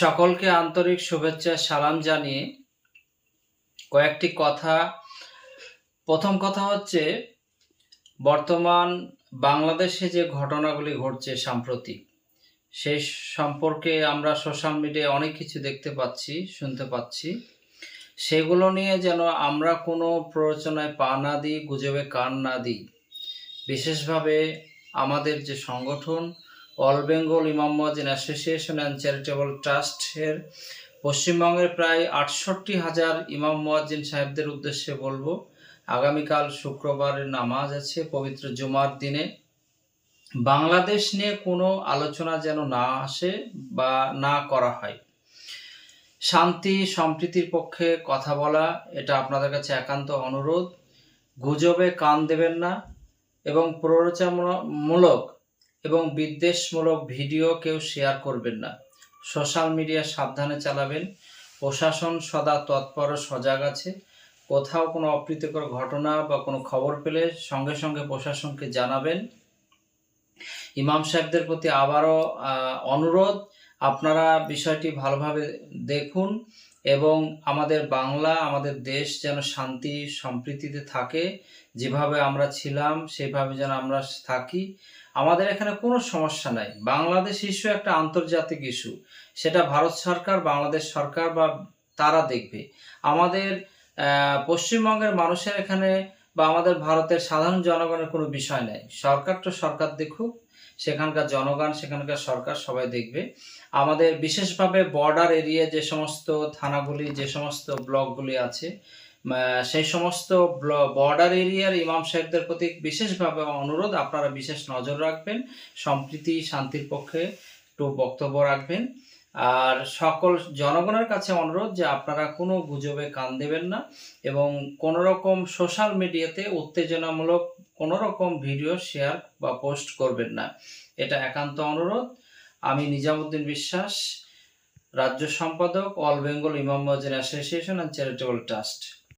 সকলকে আন্তরিক শুভেচ্ছা, সালাম জানিয়ে কয়েকটি কথা। প্রথম কথা হচ্ছে, বর্তমান বাংলাদেশে যে ঘটনাগুলি ঘটছে সাম্প্রতিক, সেই সম্পর্কে আমরা সোশ্যাল মিডিয়ায় অনেক কিছু দেখতে পাচ্ছি, শুনতে পাচ্ছি। সেগুলো নিয়ে যেন আমরা কোনো প্ররোচনায় পা না দিই, গুজবে কান না দিই। বিশেষভাবে আমাদের যে সংগঠন অল বেঙ্গল ইমাম অ্যাসোসিয়েশন অ্যান্ড চ্যারিটেবল ট্রাস্টের পশ্চিমবঙ্গের প্রায় আটষট্টি হাজার ইমাম মুয়াজ্জিন সাহেবদের উদ্দেশ্যে বলব, আগামীকাল শুক্রবারের নামাজ আছে, পবিত্র জুমার দিনে। বাংলাদেশ নিয়ে কোনো আলোচনা যেন না আসে বা না করা হয়। শান্তি, সম্প্রীতির পক্ষে কথা বলা, এটা আপনাদের কাছে একান্ত অনুরোধ। গুজবে কান দেবেন না এবং প্ররোচনামূলক এবং বিদ্বেষমূলক ভিডিও কেউ শেয়ার করবেন না। সোশ্যাল মিডিয়া সাবধানে চালাবেন। প্রশাসন সদা তৎপর সজাগ আছে। কোথাও কোনো অপ্রীতিকর ঘটনা বা কোনো খবর পেলে সঙ্গে সঙ্গে প্রশাসনকে জানাবেন। ইমাম সাহেবদের প্রতি আবারও অনুরোধ, আপনারা বিষয়টি ভালোভাবে দেখুন। এবং আমাদের বাংলা, আমাদের দেশ যেন শান্তি সম্প্রীতিতে থাকে, যেভাবে আমরা ছিলাম, সেভাবে যেন আমরা থাকি। আমাদের এখানে কোনো সমস্যা নাই। বাংলাদেশ ইস্যু একটা আন্তর্জাতিক ইস্যু। সেটা ভারত সরকার, বাংলাদেশ সরকার বা তারা দেখবে। আমাদের পশ্চিমবঙ্গের মানুষের এখানে বা আমাদের ভারতের সাধারণ জনগণের কোনো বিষয় নেই। সরকার তো সরকার দেখুক, সেখানকার জনগণ, সেখানকার সরকার সবাই দেখবে। আমাদের বিশেষভাবে বর্ডার এরিয়া যে সমস্ত থানাগুলি, যে সমস্ত ব্লকগুলি আছে সেই সমস্ত বর্ডার এরিয়ার ইমাম সাহেবদের প্রতি বিশেষভাবে অনুরোধ, আপনারা বিশেষ নজর রাখবেন, সম্প্রীতি, শান্তির পক্ষে একটু বক্তব্য রাখবেন। আর সকল জনগণের কাছে অনুরোধ যে আপনারা কোনো গুজবে কান দেবেন না এবং কোনো রকম সোশ্যাল মিডিয়াতে উত্তেজনামূলক কোনো রকম ভিডিও শেয়ার বা পোস্ট করবেন না। এটা একান্ত অনুরোধ। আমি নিজামুদ্দিন বিশ্বাস, রাজ্য সম্পাদক, all Bengal Imam Muazzin association and charitable trust.